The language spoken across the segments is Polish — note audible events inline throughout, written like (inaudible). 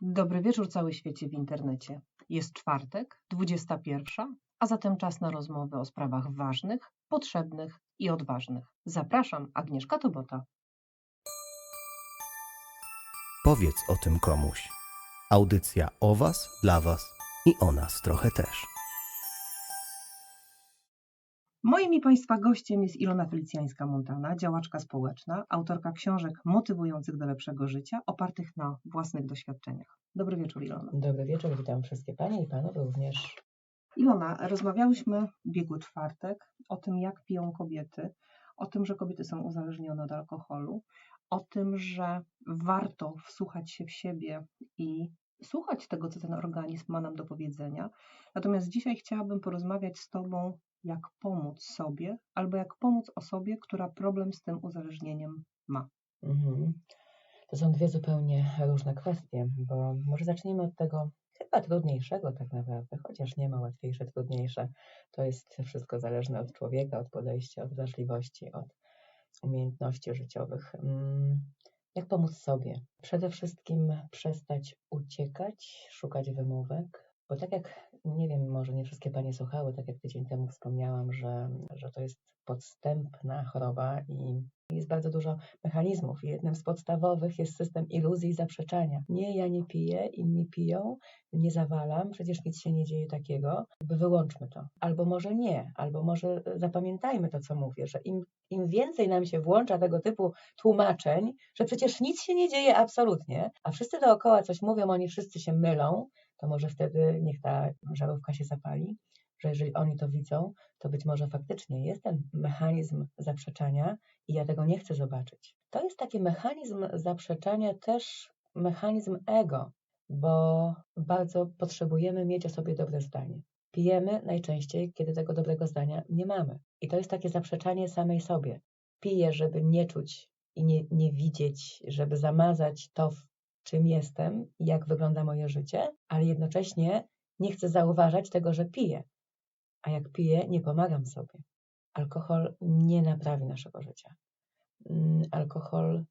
Dobry wieczór cały świecie w internecie. Jest czwartek, 21, a zatem czas na rozmowy o sprawach ważnych, potrzebnych i odważnych. Zapraszam, Agnieszka Tobota. Powiedz o tym komuś. Audycja o Was, dla Was i o nas trochę też. Moim i Państwa gościem jest Ilona Felicjańska-Montana, działaczka społeczna, autorka książek motywujących do lepszego życia, opartych na własnych doświadczeniach. Dobry wieczór, Ilona. Dobry wieczór, witam wszystkie Panie i Panów również. Ilona, rozmawiałyśmy w biegły czwartek o tym, jak piją kobiety, o tym, że kobiety są uzależnione od alkoholu, o tym, że warto wsłuchać się w siebie i słuchać tego, co ten organizm ma nam do powiedzenia. Natomiast dzisiaj chciałabym porozmawiać z Tobą, jak pomóc sobie, albo jak pomóc osobie, która problem z tym uzależnieniem ma. Mhm. To są dwie zupełnie różne kwestie, bo może zaczniemy od tego chyba trudniejszego tak naprawdę, chociaż nie ma łatwiejsze, trudniejsze. To jest wszystko zależne od człowieka, od podejścia, od wrażliwości, od umiejętności życiowych. Mm, Jak pomóc sobie? Przede wszystkim przestać uciekać, szukać wymówek, bo tak jak, nie wiem, może nie wszystkie Panie słuchały, tak jak tydzień temu wspomniałam, że, że to jest podstępna choroba i jest bardzo dużo mechanizmów. Jednym z podstawowych jest system iluzji i zaprzeczania. Nie, ja nie piję, inni piją, nie zawalam, przecież nic się nie dzieje takiego. Wyłączmy to. Albo może nie, albo może zapamiętajmy to, co mówię, że im, im więcej nam się włącza tego typu tłumaczeń, że przecież nic się nie dzieje absolutnie, a wszyscy dookoła coś mówią, oni wszyscy się mylą, to może wtedy niech ta żarówka się zapali, że jeżeli oni to widzą, to być może faktycznie jest ten mechanizm zaprzeczania i ja tego nie chcę zobaczyć. To jest taki mechanizm zaprzeczania, też mechanizm ego, bo bardzo potrzebujemy mieć o sobie dobre zdanie. Pijemy najczęściej, kiedy tego dobrego zdania nie mamy. I to jest takie zaprzeczanie samej sobie. Piję, żeby nie czuć i nie, nie widzieć, żeby zamazać to, czym jestem i jak wygląda moje życie, ale jednocześnie nie chcę zauważać tego, że piję. A jak piję, nie pomagam sobie. Alkohol nie naprawi naszego życia. Mm, Alkohol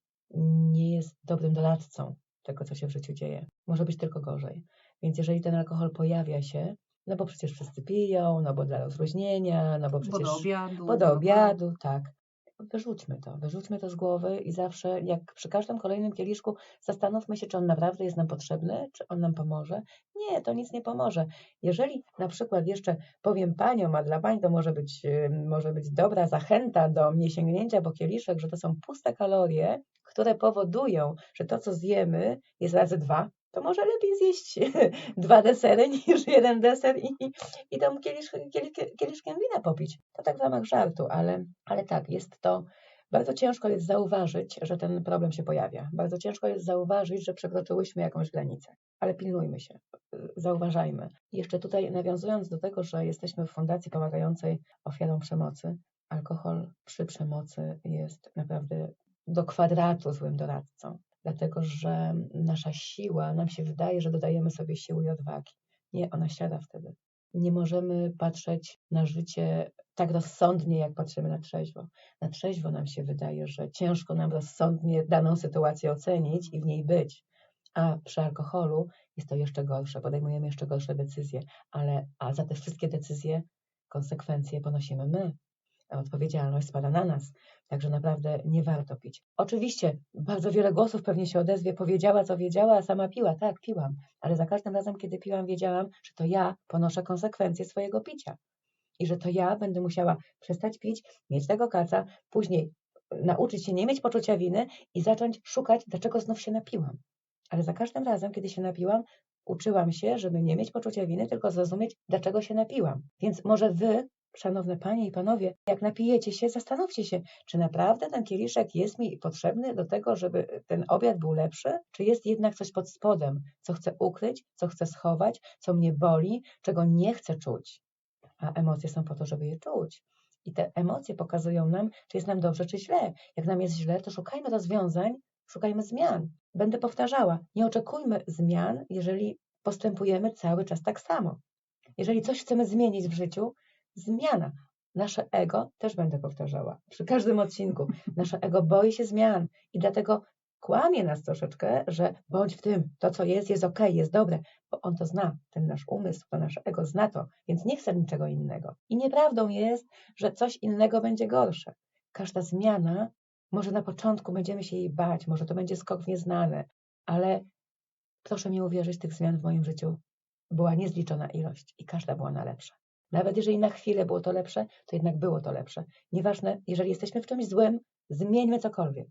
nie jest dobrym doradcą tego, co się w życiu dzieje. Może być tylko gorzej. Więc jeżeli ten alkohol pojawia się, no bo przecież wszyscy piją, no bo dla rozluźnienia, no bo Bo przecież do obiadu. bo do obiadu, tak. Wyrzućmy to, wyrzućmy to z głowy i zawsze, jak przy każdym kolejnym kieliszku, zastanówmy się, czy on naprawdę jest nam potrzebny, czy on nam pomoże. Nie, to nic nie pomoże. Jeżeli na przykład jeszcze powiem paniom, a dla pań to może być, może być dobra zachęta do nie sięgnięcia po kieliszek, że to są puste kalorie, które powodują, że to, co zjemy, jest razy dwa, to może lepiej zjeść (laughs) dwa desery niż jeden deser i, i tą kielisz, kielisz, kieliszkiem wina popić. To tak w ramach żartu, ale, ale tak, jest to. Bardzo ciężko jest zauważyć, że ten problem się pojawia. Bardzo ciężko jest zauważyć, że przekroczyłyśmy jakąś granicę. Ale pilnujmy się, zauważajmy. Jeszcze tutaj nawiązując do tego, że jesteśmy w fundacji pomagającej ofiarom przemocy, alkohol przy przemocy jest naprawdę do kwadratu złym doradcą dlatego że nasza siła, nam się wydaje, że dodajemy sobie siły i odwagi. Nie, ona siada wtedy. Nie możemy patrzeć na życie tak rozsądnie, jak patrzymy na trzeźwo. Na trzeźwo nam się wydaje, że ciężko nam rozsądnie daną sytuację ocenić i w niej być. A przy alkoholu jest to jeszcze gorsze, podejmujemy jeszcze gorsze decyzje, ale a za te wszystkie decyzje konsekwencje ponosimy my. Odpowiedzialność spada na nas. Także naprawdę nie warto pić. Oczywiście bardzo wiele głosów pewnie się odezwie, powiedziała co wiedziała, a sama piła. Tak, piłam, ale za każdym razem, kiedy piłam, wiedziałam, że to ja ponoszę konsekwencje swojego picia. I że to ja będę musiała przestać pić, mieć tego kaca, później nauczyć się nie mieć poczucia winy i zacząć szukać, dlaczego znów się napiłam. Ale za każdym razem, kiedy się napiłam, uczyłam się, żeby nie mieć poczucia winy, tylko zrozumieć, dlaczego się napiłam. Więc może wy Szanowne Panie i Panowie, jak napijecie się, zastanówcie się, czy naprawdę ten kieliszek jest mi potrzebny do tego, żeby ten obiad był lepszy, czy jest jednak coś pod spodem, co chcę ukryć, co chcę schować, co mnie boli, czego nie chcę czuć. A emocje są po to, żeby je czuć. I te emocje pokazują nam, czy jest nam dobrze, czy źle. Jak nam jest źle, to szukajmy rozwiązań, szukajmy zmian. Będę powtarzała, nie oczekujmy zmian, jeżeli postępujemy cały czas tak samo. Jeżeli coś chcemy zmienić w życiu, zmiana. Nasze ego, też będę powtarzała przy każdym odcinku, (laughs) nasze ego boi się zmian i dlatego kłamie nas troszeczkę, że bądź w tym, to co jest, jest ok, jest dobre, bo on to zna, ten nasz umysł, to nasze ego zna to, więc nie chce niczego innego. I nieprawdą jest, że coś innego będzie gorsze. Każda zmiana, może na początku będziemy się jej bać, może to będzie skok w nieznane, ale proszę mi uwierzyć, tych zmian w moim życiu była niezliczona ilość i każda była na lepsze. Nawet jeżeli na chwilę było to lepsze, to jednak było to lepsze. Nieważne, jeżeli jesteśmy w czymś złym, zmieńmy cokolwiek.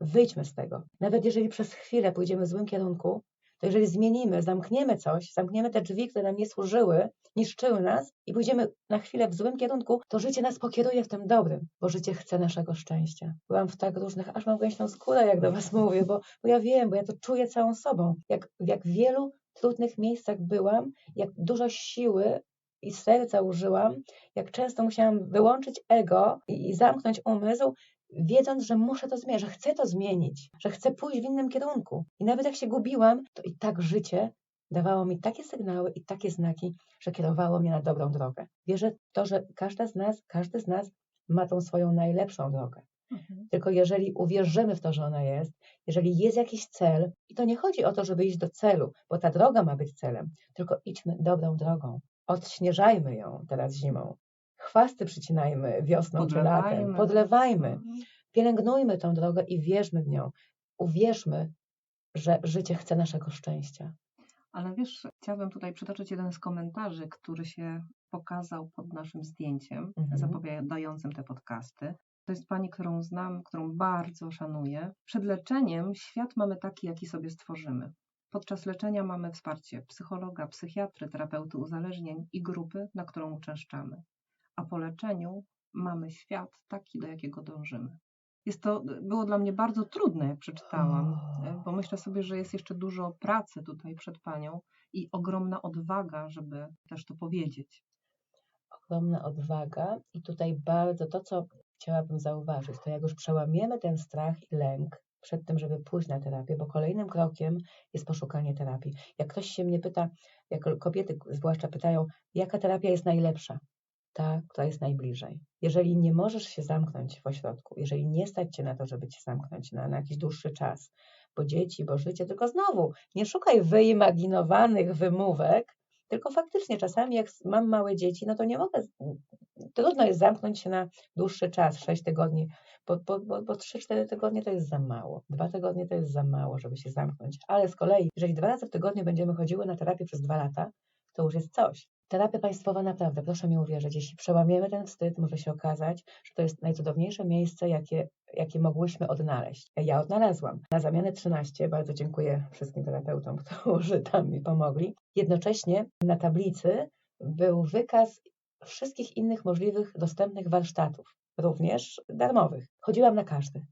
Wyjdźmy z tego. Nawet jeżeli przez chwilę pójdziemy w złym kierunku, to jeżeli zmienimy, zamkniemy coś, zamkniemy te drzwi, które nam nie służyły, niszczyły nas i pójdziemy na chwilę w złym kierunku, to życie nas pokieruje w tym dobrym, bo życie chce naszego szczęścia. Byłam w tak różnych, aż mam gęśną skórę, jak do Was (laughs) mówię, bo, bo ja wiem, bo ja to czuję całą sobą. Jak, jak wielu trudnych miejscach byłam, jak dużo siły i serca użyłam, jak często musiałam wyłączyć ego i, i zamknąć umysł, wiedząc, że muszę to zmienić, że chcę to zmienić, że chcę pójść w innym kierunku. I nawet jak się gubiłam, to i tak życie dawało mi takie sygnały i takie znaki, że kierowało mnie na dobrą drogę. Wierzę w to, że każda z nas, każdy z nas ma tą swoją najlepszą drogę. Mhm. Tylko jeżeli uwierzymy w to, że ona jest, jeżeli jest jakiś cel, i to nie chodzi o to, żeby iść do celu, bo ta droga ma być celem, tylko idźmy dobrą drogą. Odśnieżajmy ją teraz zimą. Chwasty przycinajmy wiosną czy latem. Podlewajmy. Mhm. Pielęgnujmy tą drogę i wierzmy w nią. Uwierzmy, że życie chce naszego szczęścia. Ale wiesz, chciałabym tutaj przytoczyć jeden z komentarzy, który się pokazał pod naszym zdjęciem mhm. zapowiadającym te podcasty. To jest pani, którą znam, którą bardzo szanuję. Przed leczeniem świat mamy taki, jaki sobie stworzymy. Podczas leczenia mamy wsparcie psychologa, psychiatry, terapeuty uzależnień i grupy, na którą uczęszczamy. A po leczeniu mamy świat taki, do jakiego dążymy. Jest to, było dla mnie bardzo trudne, jak przeczytałam, bo myślę sobie, że jest jeszcze dużo pracy tutaj przed panią i ogromna odwaga, żeby też to powiedzieć. Ogromna odwaga i tutaj bardzo to, co chciałabym zauważyć, to jak już przełamiemy ten strach i lęk przed tym, żeby pójść na terapię, bo kolejnym krokiem jest poszukanie terapii. Jak ktoś się mnie pyta, jak kobiety zwłaszcza pytają, jaka terapia jest najlepsza, ta, która jest najbliżej. Jeżeli nie możesz się zamknąć w ośrodku, jeżeli nie stać cię na to, żeby cię zamknąć na, na jakiś dłuższy czas, bo dzieci, bo życie, tylko znowu nie szukaj wyimaginowanych wymówek, tylko faktycznie czasami jak mam małe dzieci, no to nie mogę, trudno jest zamknąć się na dłuższy czas, 6 tygodni, bo, bo, bo, bo 3-4 tygodnie to jest za mało, dwa tygodnie to jest za mało, żeby się zamknąć, ale z kolei, jeżeli dwa razy w tygodniu będziemy chodziły na terapię przez dwa lata, to już jest coś. Terapia państwowa naprawdę, proszę mi uwierzyć, jeśli przełamiemy ten wstyd, może się okazać, że to jest najcudowniejsze miejsce, jakie, jakie mogłyśmy odnaleźć. Ja odnalazłam. Na zamianę 13, bardzo dziękuję wszystkim terapeutom, (laughs) którzy tam mi pomogli. Jednocześnie na tablicy był wykaz wszystkich innych możliwych dostępnych warsztatów, również darmowych. Chodziłam na każdy.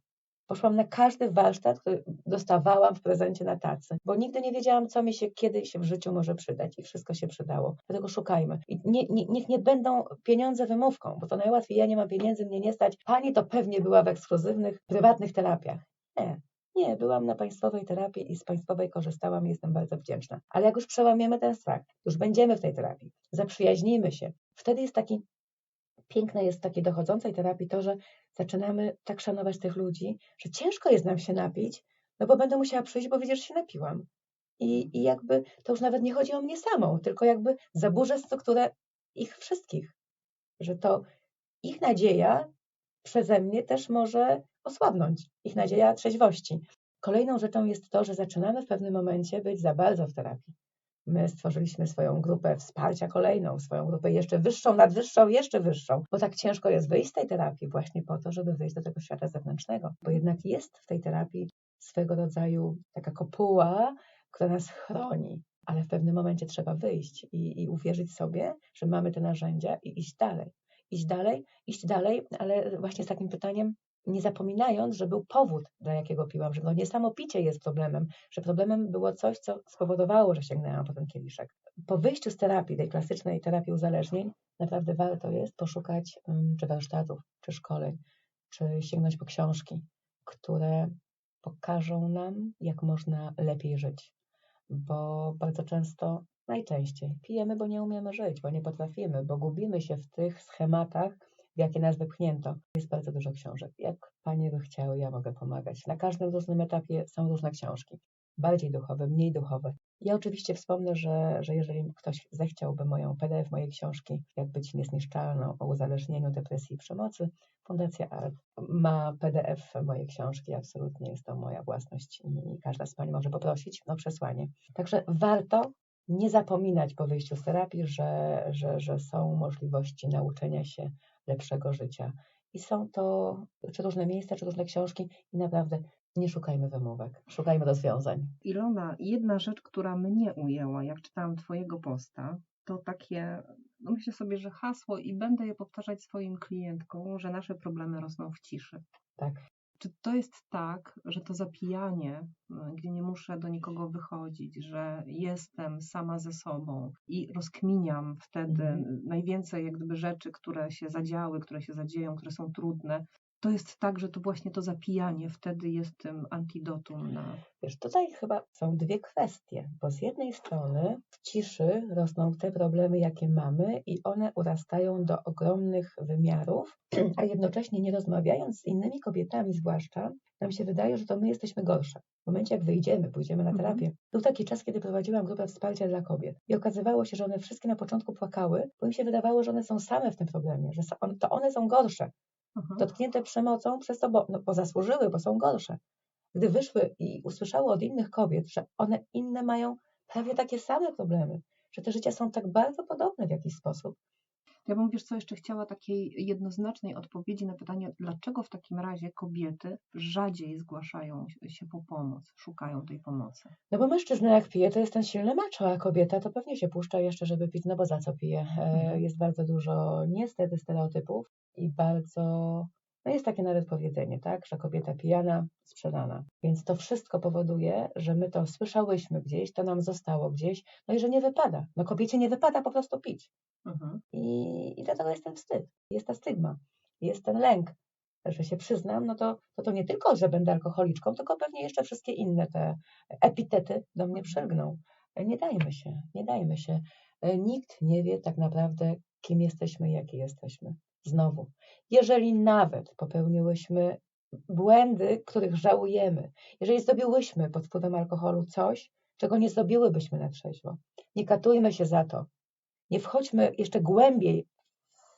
Poszłam na każdy warsztat, który dostawałam w prezencie na tacy, bo nigdy nie wiedziałam, co mi się kiedy się w życiu może przydać i wszystko się przydało. Dlatego szukajmy. I nie, nie, niech nie będą pieniądze wymówką, bo to najłatwiej, ja nie mam pieniędzy, mnie nie stać. Pani to pewnie była w ekskluzywnych, prywatnych terapiach. Nie, nie, byłam na państwowej terapii i z państwowej korzystałam i jestem bardzo wdzięczna. Ale jak już przełamiemy ten strach, już będziemy w tej terapii, zaprzyjaźnimy się, wtedy jest taki piękne jest w takiej dochodzącej terapii to, że zaczynamy tak szanować tych ludzi, że ciężko jest nam się napić, no bo będę musiała przyjść, bo widzisz, się napiłam. I, I jakby to już nawet nie chodzi o mnie samą, tylko jakby zaburzę strukturę ich wszystkich, że to ich nadzieja przeze mnie też może osłabnąć, ich nadzieja trzeźwości. Kolejną rzeczą jest to, że zaczynamy w pewnym momencie być za bardzo w terapii. My stworzyliśmy swoją grupę wsparcia kolejną, swoją grupę jeszcze wyższą, nadwyższą, jeszcze wyższą, bo tak ciężko jest wyjść z tej terapii właśnie po to, żeby wyjść do tego świata zewnętrznego, bo jednak jest w tej terapii swego rodzaju taka kopuła, która nas chroni, ale w pewnym momencie trzeba wyjść i, i uwierzyć sobie, że mamy te narzędzia i iść dalej. Iść dalej, iść dalej, ale właśnie z takim pytaniem, nie zapominając, że był powód, dla jakiego piłam, że no nie samo picie jest problemem, że problemem było coś, co spowodowało, że sięgnęłam po ten kieliszek. Po wyjściu z terapii, tej klasycznej terapii uzależnień, naprawdę warto jest poszukać czy warsztatów, czy szkoleń, czy sięgnąć po książki, które pokażą nam, jak można lepiej żyć. Bo bardzo często, najczęściej, pijemy, bo nie umiemy żyć, bo nie potrafimy, bo gubimy się w tych schematach, jakie nas wypchnięto. Jest bardzo dużo książek. Jak Panie by chciały, ja mogę pomagać. Na każdym różnym etapie są różne książki. Bardziej duchowe, mniej duchowe. Ja oczywiście wspomnę, że, że jeżeli ktoś zechciałby moją PDF mojej książki, jak być niezniszczalną o uzależnieniu, depresji i przemocy, Fundacja ART ma PDF mojej książki. Absolutnie jest to moja własność i każda z Pani może poprosić o przesłanie. Także warto nie zapominać po wyjściu z terapii, że, że, że są możliwości nauczenia się lepszego życia. I są to czy różne miejsca, czy różne książki i naprawdę nie szukajmy wymówek, szukajmy rozwiązań. Ilona, jedna rzecz, która mnie ujęła, jak czytałam Twojego posta, to takie, no myślę sobie, że hasło i będę je powtarzać swoim klientkom, że nasze problemy rosną w ciszy. Tak. Czy to jest tak, że to zapijanie, gdzie nie muszę do nikogo wychodzić, że jestem sama ze sobą i rozkminiam wtedy Mhm. najwięcej jak gdyby rzeczy, które się zadziały, które się zadzieją, które są trudne, to jest tak, że to właśnie to zapijanie wtedy jest tym antidotum na... Wiesz, tutaj chyba są dwie kwestie, bo z jednej strony w ciszy rosną te problemy, jakie mamy, i one urastają do ogromnych wymiarów, a jednocześnie nie rozmawiając z innymi kobietami, zwłaszcza, nam się wydaje, że to my jesteśmy gorsze. W momencie, jak wyjdziemy, pójdziemy na Mhm. terapię. Był taki czas, kiedy prowadziłam grupę wsparcia dla kobiet i okazywało się, że one wszystkie na początku płakały, bo im się wydawało, że one są same w tym problemie, że to one są gorsze Mhm. dotknięte przemocą przez to, bo, no, bo zasłużyły, bo są gorsze. Gdy wyszły i usłyszały od innych kobiet, że one inne mają prawie takie same problemy, że te życia są tak bardzo podobne w jakiś sposób. Ja bym, wiesz co, jeszcze chciała takiej jednoznacznej odpowiedzi na pytanie, dlaczego w takim razie kobiety rzadziej zgłaszają się po pomoc, szukają tej pomocy. No bo mężczyzna jak pije, to jest ten silny macho, a kobieta to pewnie się puszcza jeszcze, żeby pić, no bo za co pije? E, Mhm. Jest bardzo dużo niestety stereotypów i bardzo, no jest takie nawet powiedzenie, tak, że kobieta pijana, sprzedana. Więc to wszystko powoduje, że my to słyszałyśmy gdzieś, to nam zostało gdzieś, no i że nie wypada. No kobiecie nie wypada po prostu pić. Mhm. I, i dlatego jest ten wstyd, jest ta stygma, jest ten lęk, że się przyznam, no to, to to nie tylko, że będę alkoholiczką, tylko pewnie jeszcze wszystkie inne te epitety do mnie przylgną. Nie dajmy się, nie dajmy się. E, Nikt nie wie tak naprawdę, kim jesteśmy i jakie jesteśmy. Znowu, jeżeli nawet popełniłyśmy błędy, których żałujemy, jeżeli zrobiłyśmy pod wpływem alkoholu coś, czego nie zrobiłybyśmy na trzeźwo, nie katujmy się za to. Nie wchodźmy jeszcze głębiej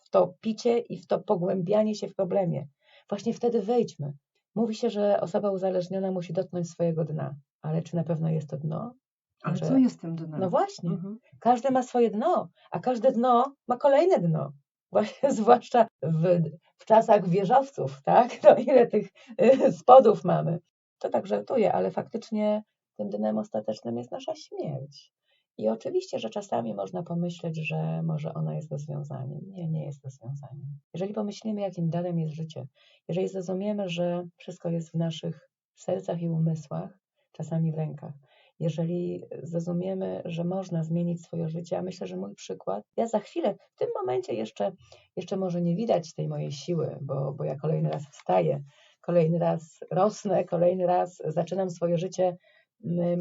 w to picie i w to pogłębianie się w problemie. Właśnie wtedy wejdźmy. Mówi się, że osoba uzależniona musi dotknąć swojego dna, ale czy na pewno jest to dno? Ale Że- co jest tym dnem? No właśnie, Mhm. każdy ma swoje dno, a każde dno ma kolejne dno. Właśnie, (laughs) zwłaszcza w, w czasach wieżowców, tak? (laughs) No ile tych y, spodów mamy. To tak żartuję, ale faktycznie tym dnem ostatecznym jest nasza śmierć. I oczywiście, że czasami można pomyśleć, że może ona jest rozwiązaniem. Nie, nie jest rozwiązaniem. Jeżeli pomyślimy, jakim darem jest życie, jeżeli zrozumiemy, że wszystko jest w naszych sercach i umysłach, czasami w rękach, jeżeli zrozumiemy, że można zmienić swoje życie, a myślę, że mój przykład, ja za chwilę, w tym momencie jeszcze, jeszcze może nie widać tej mojej siły, bo, bo ja kolejny raz wstaję, kolejny raz rosnę, kolejny raz zaczynam swoje życie,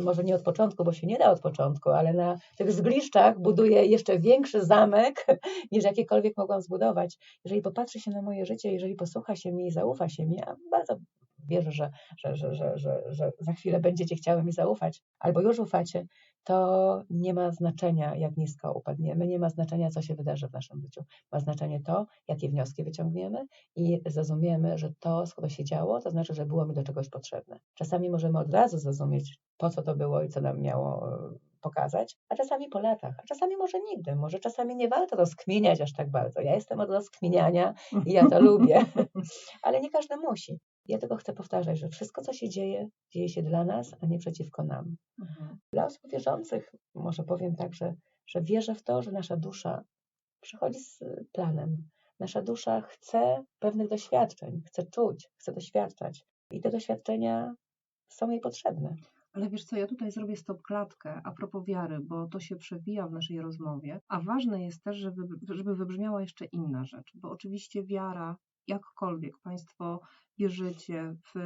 może nie od początku, bo się nie da od początku, ale na tych zgliszczach buduję jeszcze większy zamek, (laughs) niż jakiekolwiek mogłam zbudować. Jeżeli popatrzy się na moje życie, jeżeli posłucha się mnie i zaufa się mi, a bardzo wierzę, że, że, że, że, że, że za chwilę będziecie chciały mi zaufać, albo już ufacie, to nie ma znaczenia, jak nisko upadniemy, nie ma znaczenia, co się wydarzy w naszym życiu. Ma znaczenie to, jakie wnioski wyciągniemy i zrozumiemy, że to, skoro się działo, to znaczy, że było mi do czegoś potrzebne. Czasami możemy od razu zrozumieć, po co to było i co nam miało e, pokazać, a czasami po latach, a czasami może nigdy, może czasami nie warto rozkminiać aż tak bardzo. Ja jestem od rozkminiania i ja to (laughs) lubię, (laughs) ale nie każdy musi. Ja tylko chcę powtarzać, że wszystko, co się dzieje, dzieje się dla nas, a nie przeciwko nam. Mhm. Dla osób wierzących, może powiem tak, że, że wierzę w to, że nasza dusza przychodzi z planem. Nasza dusza chce pewnych doświadczeń, chce czuć, chce doświadczać. I te doświadczenia są jej potrzebne. Ale wiesz co, ja tutaj zrobię stop klatkę a propos wiary, bo to się przewija w naszej rozmowie, a ważne jest też, żeby, żeby wybrzmiała jeszcze inna rzecz, bo oczywiście wiara, jakkolwiek Państwo wierzycie, w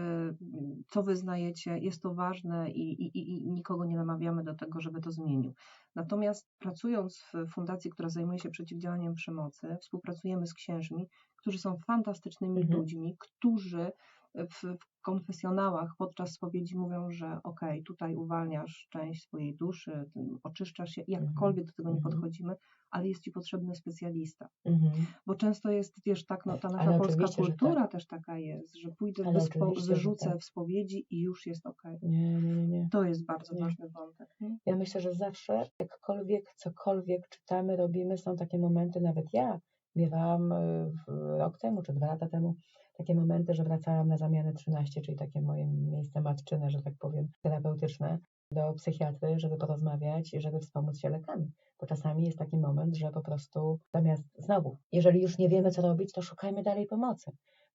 co wyznajecie, jest to ważne i, i, i- nikogo nie namawiamy do tego, żeby to zmienił. Natomiast pracując w fundacji, która zajmuje się przeciwdziałaniem przemocy, współpracujemy z księżmi, którzy są fantastycznymi Mhm. ludźmi, którzy w, konfesjonałach podczas spowiedzi mówią, że okej, tutaj uwalniasz część swojej duszy, oczyszczasz się, jakkolwiek do tego nie Mhm. podchodzimy, ale jest ci potrzebny specjalista. Mhm. Bo często jest, wiesz, tak, no ta nasza Ale polska że kultura też taka jest, że pójdę, wyspo, wyrzucę tak. w spowiedzi i już jest okej. Nie, nie, nie, nie. To jest bardzo Nie. ważny wątek. Nie? Ja myślę, że zawsze, jakkolwiek, cokolwiek czytamy, robimy, są takie momenty, nawet ja miewałam y, rok temu czy dwa lata temu takie momenty, że wracałam na zamianę 13, czyli takie moje miejsce matczyne, że tak powiem, terapeutyczne, do psychiatry, żeby porozmawiać i żeby wspomóc się lekami. Bo czasami jest taki moment, że po prostu zamiast znowu, jeżeli już nie wiemy, co robić, to szukajmy dalej pomocy.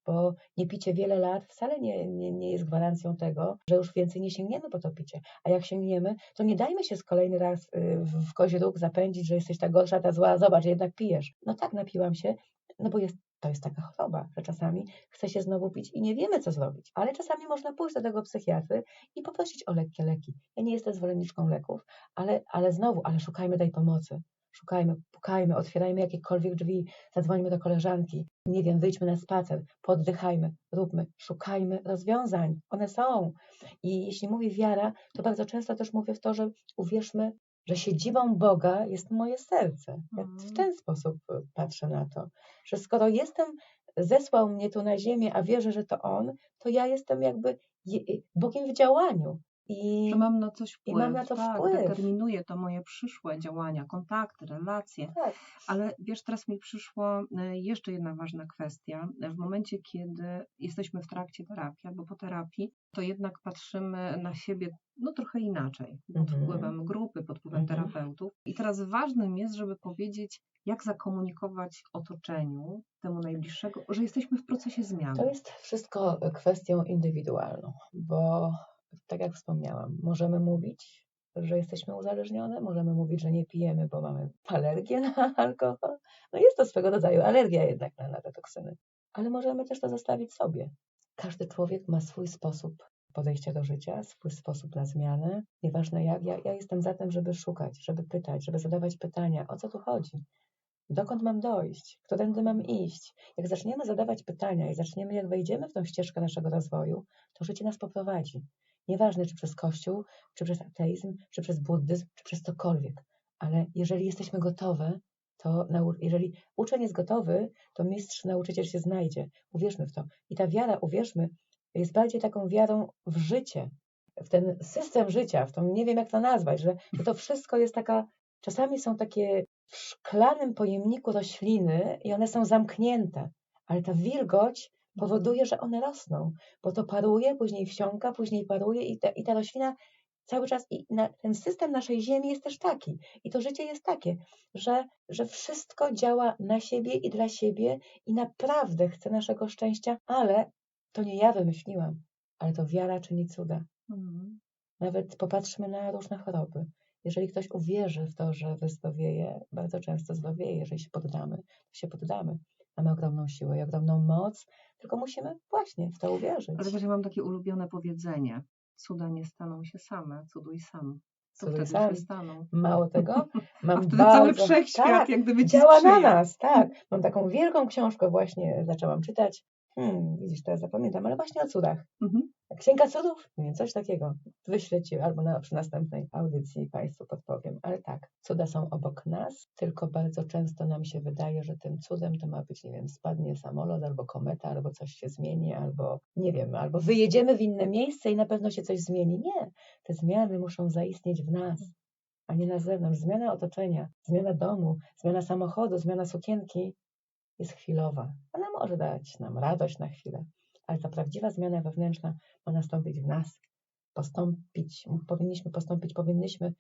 Bo nie picie wiele lat wcale nie, nie, nie jest gwarancją tego, że już więcej nie sięgniemy po to picie. A jak sięgniemy, to nie dajmy się z kolejny raz y, w kozi róg zapędzić, że jesteś ta gorsza, ta zła, zobacz, jednak pijesz. No tak, napiłam się, no bo jest, to jest taka choroba, że czasami chce się znowu pić i nie wiemy, co zrobić. Ale czasami można pójść do tego psychiatry i poprosić o lekkie leki. Ja nie jestem zwolenniczką leków, ale, ale znowu, ale szukajmy tej pomocy. Szukajmy, pukajmy, otwierajmy jakiekolwiek drzwi, zadzwońmy do koleżanki, nie wiem, wyjdźmy na spacer, poddychajmy, róbmy, szukajmy rozwiązań. One są. I jeśli mówię wiara, to bardzo często też mówię w to, że uwierzmy, że siedzibą Boga jest moje serce. Ja w Mhm. ten sposób y, patrzę na to, że skoro jestem, zesłał mnie tu na ziemię, a wierzę, że to On, to ja jestem jakby je- Bogiem w działaniu. I Że mam na coś I wpływ. mam na to tak, wpływ. determinuje to moje przyszłe działania, kontakty, relacje. tak, Ale wiesz, teraz mi przyszła e, jeszcze jedna ważna kwestia. W momencie, kiedy jesteśmy w trakcie terapii albo po terapii, to jednak patrzymy na siebie no trochę inaczej, pod Mhm. wpływem grupy, pod wpływem Mhm. terapeutów. I teraz ważnym jest, żeby powiedzieć, jak zakomunikować otoczeniu, temu najbliższego, że jesteśmy w procesie zmiany. To jest wszystko kwestią indywidualną, bo tak jak wspomniałam, możemy mówić, że jesteśmy uzależnione, możemy mówić, że nie pijemy, bo mamy alergię na (laughs) alkohol. No jest to swego rodzaju alergia jednak na, na te toksyny, ale możemy też to zostawić sobie. Każdy człowiek ma swój sposób podejścia do życia, swój sposób na zmianę. Nieważne jak, ja, ja jestem za tym, żeby szukać, żeby pytać, żeby zadawać pytania, o co tu chodzi. Dokąd mam dojść? Którędy mam iść? Jak zaczniemy zadawać pytania i zaczniemy, jak wejdziemy w tą ścieżkę naszego rozwoju, to życie nas poprowadzi. Nieważne, czy przez Kościół, czy przez ateizm, czy przez buddyzm, czy przez cokolwiek. Ale jeżeli jesteśmy gotowe, to jeżeli uczeń jest gotowy, to mistrz, nauczyciel się znajdzie. Uwierzmy w to. I ta wiara, uwierzmy, jest bardziej taką wiarą w życie, w ten system życia, w tą, nie wiem jak to nazwać, że, że to wszystko jest taka, czasami są takie w szklanym pojemniku rośliny i one są zamknięte, ale ta wilgoć powoduje, że one rosną, bo to paruje, później wsiąka, później paruje i ta, i ta roślina cały czas, i na, ten system naszej ziemi jest też taki. I to życie jest takie, że, że wszystko działa na siebie i dla siebie i naprawdę chce naszego szczęścia, ale to nie ja wymyśliłam, ale to wiara czyni cuda. Mhm. Nawet popatrzmy na różne choroby. Jeżeli ktoś uwierzy w to, że wyzdrowieje, bardzo często zdrowieje. Jeżeli się poddamy, to się poddamy. Mamy ogromną siłę i ogromną moc, tylko musimy właśnie w to uwierzyć. Ale ja mam takie ulubione powiedzenie. Cuda nie staną się same, cuduj sam. To Cuduj wtedy sam. się staną. Mało tego, (laughs) mam A wtedy bardzo... cały wszechświat tak, jak gdyby działa na sprzyja. nas, tak. Mam taką wielką książkę właśnie, zaczęłam czytać. Hmm, widzisz, teraz zapamiętam, ale właśnie o cudach. Mhm. Księga cudów? Nie, coś takiego. Wyślę ci albo na, przy następnej audycji Państwu podpowiem. Ale tak, cuda są obok nas, tylko bardzo często nam się wydaje, że tym cudem to ma być, nie wiem, spadnie samolot albo kometa, albo coś się zmieni, albo nie wiem, albo wyjedziemy w inne miejsce i na pewno się coś zmieni. Nie, te zmiany muszą zaistnieć w nas, a nie na zewnątrz. Zmiana otoczenia, zmiana domu, zmiana samochodu, zmiana sukienki jest chwilowa. Ona może dać nam radość na chwilę, ale ta prawdziwa zmiana wewnętrzna ma nastąpić w nas. Postąpić, powinniśmy postąpić, powinnyśmy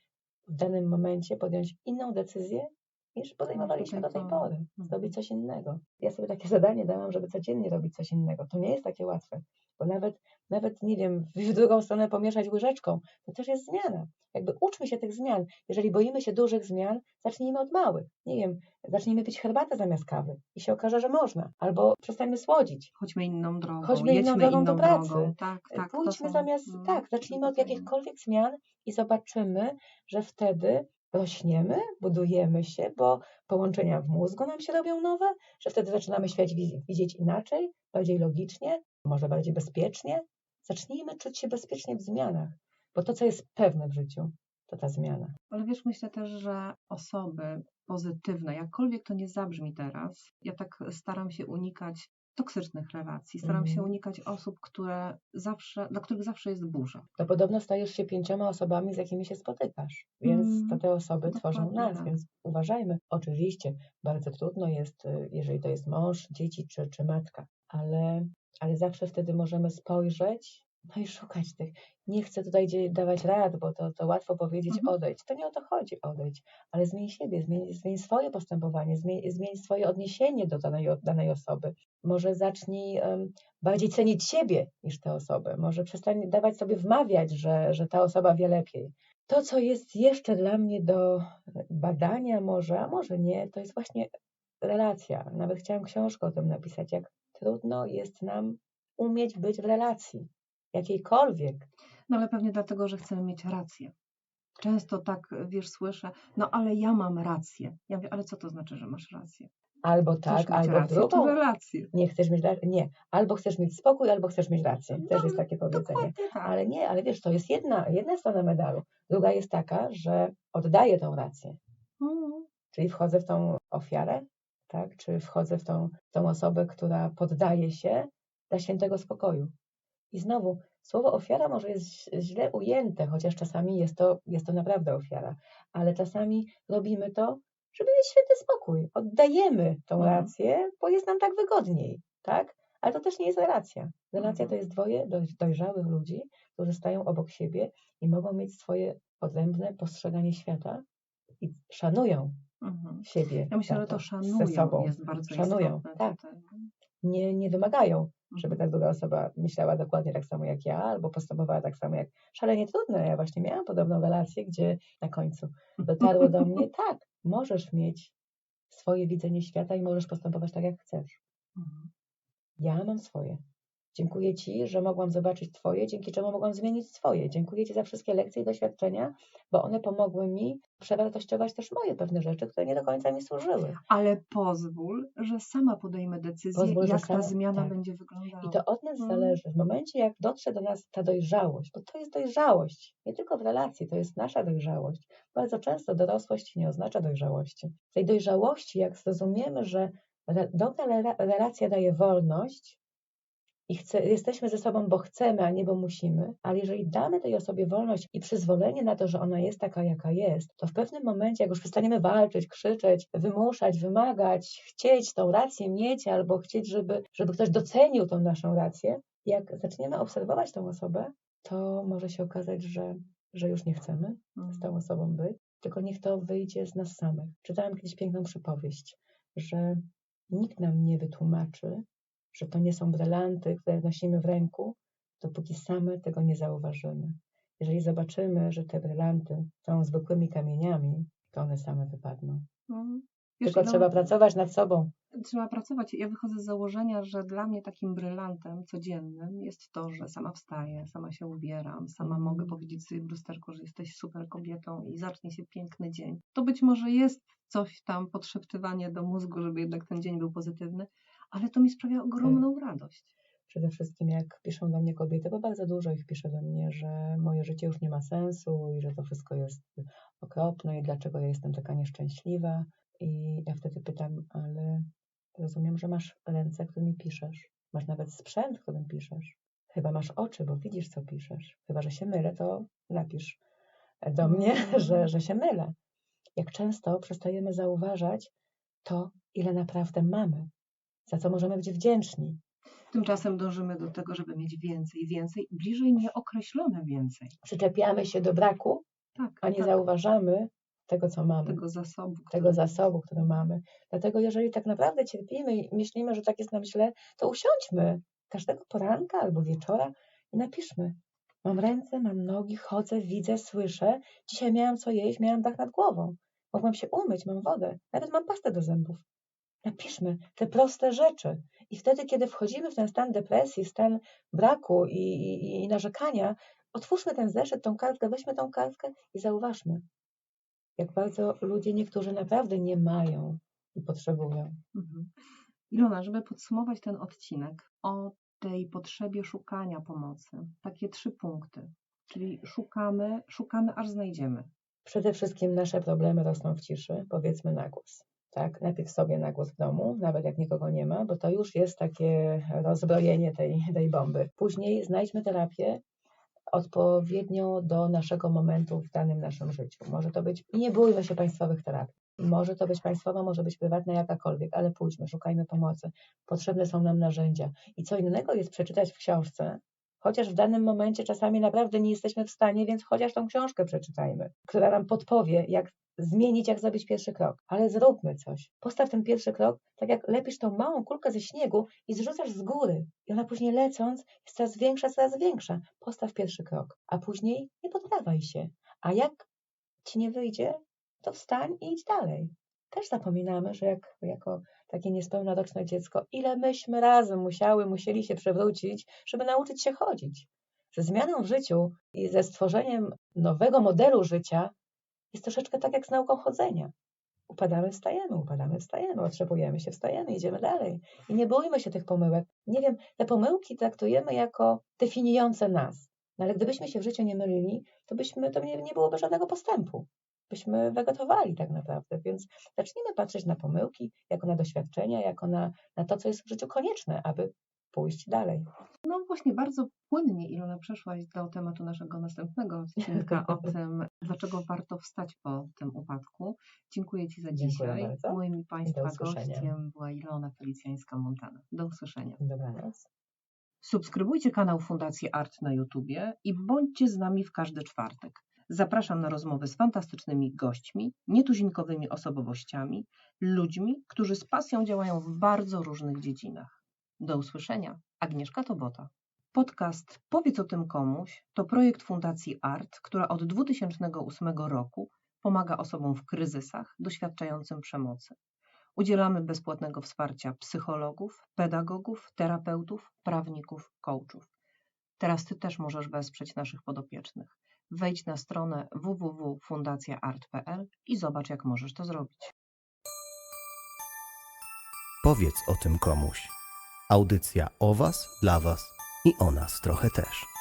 w danym momencie podjąć inną decyzję, niż podejmowaliśmy do tej pory. Mhm. Zrobić coś innego. Ja sobie takie zadanie dałam, żeby codziennie robić coś innego. To nie jest takie łatwe, bo nawet, nawet nie wiem, w drugą stronę pomieszać łyżeczką, to też jest zmiana. Jakby uczmy się tych zmian. Jeżeli boimy się dużych zmian, zacznijmy od małych. Nie wiem, zacznijmy pić herbatę zamiast kawy i się okaże, że można. Albo przestańmy słodzić. Chodźmy inną drogą, Chodźmy inną drogą inną do pracy. drogą. Tak, tak. to Pójdźmy są- zamiast, mm, tak, zacznijmy od jakichkolwiek zmian i zobaczymy, że wtedy rośniemy, budujemy się, bo połączenia w mózgu nam się robią nowe, że wtedy zaczynamy świat wi- widzieć inaczej, bardziej logicznie, może bardziej bezpiecznie. Zacznijmy czuć się bezpiecznie w zmianach, bo to, co jest pewne w życiu, to ta zmiana. Ale wiesz, myślę też, że osoby pozytywne, jakkolwiek to nie zabrzmi teraz, ja tak staram się unikać toksycznych relacji, staram się Mhm. unikać osób, które zawsze, dla których zawsze jest burza. To podobno stajesz się pięcioma osobami, z jakimi się spotykasz, więc Mm, to te osoby tworzą nas, tak. więc uważajmy. Oczywiście bardzo trudno jest, y, jeżeli to jest mąż, dzieci czy, czy matka, ale, ale zawsze wtedy możemy spojrzeć no i szukać tych. Nie chcę tutaj dawać rad, bo to, to łatwo powiedzieć Mhm. odejdź. To nie o to chodzi, odejdź, ale zmień siebie, zmień, zmień swoje postępowanie, zmień, zmień swoje odniesienie do danej, danej osoby. Może zacznij em, bardziej cenić siebie niż tę osobę. Może przestań dawać sobie wmawiać, że, że ta osoba wie lepiej. To, co jest jeszcze dla mnie do badania, może, a może nie, to jest właśnie relacja. Nawet chciałam książkę o tym napisać, jak trudno jest nam umieć być w relacji, jakiejkolwiek. No ale pewnie dlatego, że chcemy mieć rację. Często tak, wiesz, słyszę, no ale ja mam rację. Ja mówię, ale co to znaczy, że masz rację? Albo Chcesz tak, mieć albo w rację, drugą. relację? Nie chcesz mieć, ra- nie. Albo chcesz mieć spokój, albo chcesz mieć rację. Też No, jest takie powiedzenie. Tak. Ale nie, ale wiesz, to jest jedna, jedna strona medalu. Druga jest taka, że oddaję tą rację. Mm. Czyli wchodzę w tą ofiarę, tak? Czy wchodzę w tą, tą osobę, która poddaje się dla świętego spokoju. I znowu, słowo ofiara może jest źle ujęte, chociaż czasami jest to, jest to naprawdę ofiara, ale czasami robimy to, żeby mieć święty spokój. Oddajemy tą Mhm. rację, bo jest nam tak wygodniej, tak? Ale to też nie jest relacja. Relacja Mhm. to jest dwoje doj- dojrzałych ludzi, którzy stają obok siebie i mogą mieć swoje odrębne postrzeganie świata i szanują Mhm. siebie. Ja myślę, że to ze szanują sobą. jest bardzo Szanują, istotne tak. tutaj. Nie, nie wymagają, żeby Mhm. ta druga osoba myślała dokładnie tak samo jak ja, albo postępowała tak samo jak szalenie trudne. Ja właśnie miałam podobną relację, gdzie na końcu dotarło do mnie, (laughs) tak, możesz mieć swoje widzenie świata i możesz postępować tak, jak chcesz. Mhm. Ja mam swoje. Dziękuję Ci, że mogłam zobaczyć Twoje, dzięki czemu mogłam zmienić swoje. Dziękuję Ci za wszystkie lekcje i doświadczenia, bo one pomogły mi przewartościować też moje pewne rzeczy, które nie do końca mi służyły. Ale pozwól, że sama podejmę decyzję, Pozwól, jak ta sama- zmiana tak. będzie wyglądała. I to od nas Mm. zależy. W momencie, jak dotrze do nas ta dojrzałość, bo to jest dojrzałość, nie tylko w relacji, to jest nasza dojrzałość. Bardzo często dorosłość nie oznacza dojrzałości. W tej dojrzałości, jak zrozumiemy, że dobra rela- relacja daje wolność i chce, jesteśmy ze sobą, bo chcemy, a nie bo musimy, ale jeżeli damy tej osobie wolność i przyzwolenie na to, że ona jest taka, jaka jest, to w pewnym momencie, jak już przestaniemy walczyć, krzyczeć, wymuszać, wymagać, chcieć tą rację mieć albo chcieć, żeby, żeby ktoś docenił tą naszą rację, jak zaczniemy obserwować tą osobę, to może się okazać, że, że już nie chcemy z tą osobą być, tylko niech to wyjdzie z nas samych. Czytałam kiedyś piękną przypowieść, że nikt nam nie wytłumaczy, że to nie są brylanty, które nosimy w ręku, dopóki same tego nie zauważymy. Jeżeli zobaczymy, że te brylanty są zwykłymi kamieniami, to one same wypadną. Mhm. Wiesz, Tylko no, trzeba pracować nad sobą. Trzeba pracować. Ja wychodzę z założenia, że dla mnie takim brylantem codziennym jest to, że sama wstaję, sama się ubieram, sama Mhm. mogę powiedzieć sobie w lusterku, że jesteś super kobietą i zacznie się piękny dzień. To być może jest coś tam, podszeptywanie do mózgu, żeby jednak ten dzień był pozytywny, ale to mi sprawia ogromną Tak. radość. Przede wszystkim jak piszą do mnie kobiety, bo bardzo dużo ich pisze do mnie, że moje życie już nie ma sensu i że to wszystko jest okropne i dlaczego ja jestem taka nieszczęśliwa. I ja wtedy pytam, ale rozumiem, że masz ręce, którymi piszesz. Masz nawet sprzęt, którym piszesz. Chyba masz oczy, bo widzisz, co piszesz. Chyba, że się mylę, to napisz do mnie, Mhm. (laughs) że, że się mylę. Jak często przestajemy zauważać to, ile naprawdę mamy, za co możemy być wdzięczni. Tymczasem dążymy do tego, żeby mieć więcej, więcej, bliżej nieokreślone więcej. Przyczepiamy się do braku, Tak, a nie tak, zauważamy tego, co mamy, tego zasobu. tego który zasobu, który mamy. Dlatego, jeżeli tak naprawdę cierpimy i myślimy, że tak jest nam źle, to usiądźmy każdego poranka albo wieczora i napiszmy. Mam ręce, mam nogi, chodzę, widzę, słyszę. Dzisiaj miałam co jeść, miałam dach nad głową. Mogłam się umyć, mam wodę, nawet mam pastę do zębów. Napiszmy te proste rzeczy. I wtedy, kiedy wchodzimy w ten stan depresji, stan braku i, i, i narzekania, otwórzmy ten zeszyt, tą kartkę, weźmy tą kartkę i zauważmy. jak bardzo ludzie niektórzy naprawdę nie mają i potrzebują. Mhm. Ilona, żeby podsumować ten odcinek o tej potrzebie szukania pomocy, takie trzy punkty. Czyli szukamy, szukamy aż znajdziemy. Przede wszystkim nasze problemy rosną w ciszy, powiedzmy na głos. Tak, najpierw sobie na głos w domu, nawet jak nikogo nie ma, bo to już jest takie rozbrojenie tej, tej bomby. Później znajdźmy terapię odpowiednią do naszego momentu w danym naszym życiu. Może to być, nie bójmy się państwowych terapii. Może to być państwowa, może być prywatna, jakakolwiek, ale pójdźmy, szukajmy pomocy. Potrzebne są nam narzędzia. I co innego jest przeczytać w książce, chociaż w danym momencie czasami naprawdę nie jesteśmy w stanie, więc chociaż tą książkę przeczytajmy, która nam podpowie, jak zmienić, jak zrobić pierwszy krok. Ale zróbmy coś. Postaw ten pierwszy krok, tak jak lepisz tą małą kulkę ze śniegu i zrzucasz z góry. I ona później lecąc jest coraz większa, coraz większa. Postaw pierwszy krok, a później nie poddawaj się. A jak ci nie wyjdzie, to wstań i idź dalej. Też zapominamy, że jak, jako takie niespełnoroczne dziecko, ile myśmy razem musiały, musieli się przewrócić, żeby nauczyć się chodzić. Ze zmianą w życiu i ze stworzeniem nowego modelu życia jest troszeczkę tak jak z nauką chodzenia. Upadamy, wstajemy, upadamy, wstajemy, otrzepujemy się, wstajemy, idziemy dalej. I nie bójmy się tych pomyłek. Nie wiem, te pomyłki traktujemy jako definiujące nas. No ale gdybyśmy się w życiu nie mylili, to byśmy, to nie, nie byłoby żadnego postępu. Byśmy wegetowali tak naprawdę. Więc zacznijmy patrzeć na pomyłki jako na doświadczenia, jako na, na to, co jest w życiu konieczne, aby pójść dalej. No właśnie, bardzo płynnie Ilona przeszłaś do tematu naszego następnego odcinka o (laughs) tym, dlaczego warto wstać po tym upadku. Dziękuję Ci za dzisiaj. Moim Państwa gościem była Ilona Felicjańska-Montana. Do usłyszenia. Dobranoc. Subskrybujcie kanał Fundacji Art na YouTubie i bądźcie z nami w każdy czwartek. Zapraszam na rozmowy z fantastycznymi gośćmi, nietuzinkowymi osobowościami, ludźmi, którzy z pasją działają w bardzo różnych dziedzinach. Do usłyszenia. Agnieszka Tobota. Podcast Powiedz o tym komuś to projekt Fundacji Art, która od 2008 roku pomaga osobom w kryzysach doświadczającym przemocy. Udzielamy bezpłatnego wsparcia psychologów, pedagogów, terapeutów, prawników, coachów. Teraz Ty też możesz wesprzeć naszych podopiecznych. Wejdź na stronę www.fundacjaart.pl i zobacz, jak możesz to zrobić. Powiedz o tym komuś. Audycja o Was, dla Was i o nas trochę też.